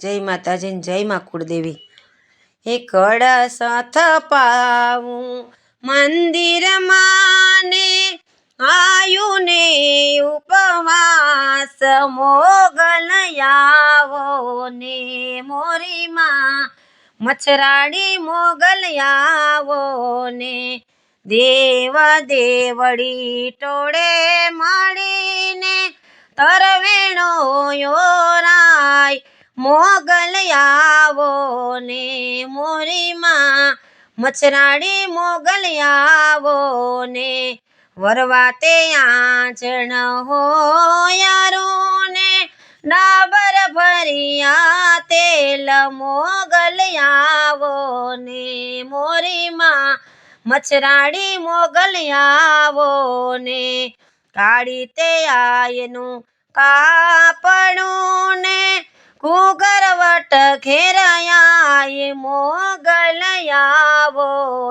જય માતાજી જય મા કુળદેવી. હે સાથ પાવું મંદિરમાં ને આયું ને ઉપવાસ મોગલયાવો ને મોરીમાં મચ્છરાડી મોગલયાવો ને દેવ દેવડી ટોળે મળીને તરવેણો યોરાય મોગલ ને મોરીમાં. મચરાડી મોગલ આવો ને. વરવાતે આંચણ યારો ને. ડાબર ભરિયા તેલ મોગલ ને મોરીમાં. મચરાડી મોગલ આવો ને. કાળી તે આયનું ને કુગરવટ ઘેરાય મોગલયાવો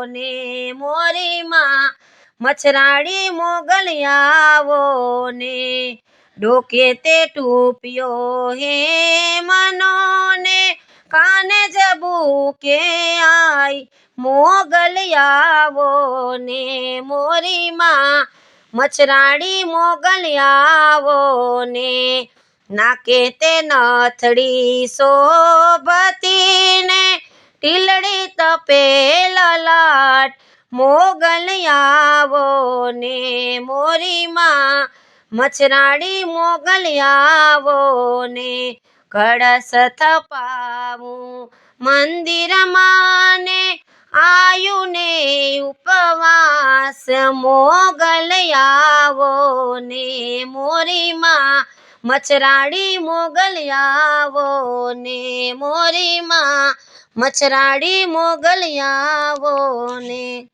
ને મોરીમાં મચરાડી મોગલયાવો ને. ડોકે તે ટૂપ્યો હે મનો ને કાને જબુ કે આઈ મોગલ ને મોરીમાં મચરાડી મોગલયાવો ને. નાકે તે નથડી શોભતી ને ટીલડી તપે લલાટ, મોગલ ને મોરીમાં મચ્છરાડી મોગલ આવો ને કળશ થપાવું મંદિરમાં ને આયું ને ઉપવાસ, મોગલ ને મોરીમાં મચ્છરાડી મોગલિયાવો ને મોરીમાં. મચ્છરાડી મોગલ આવો ને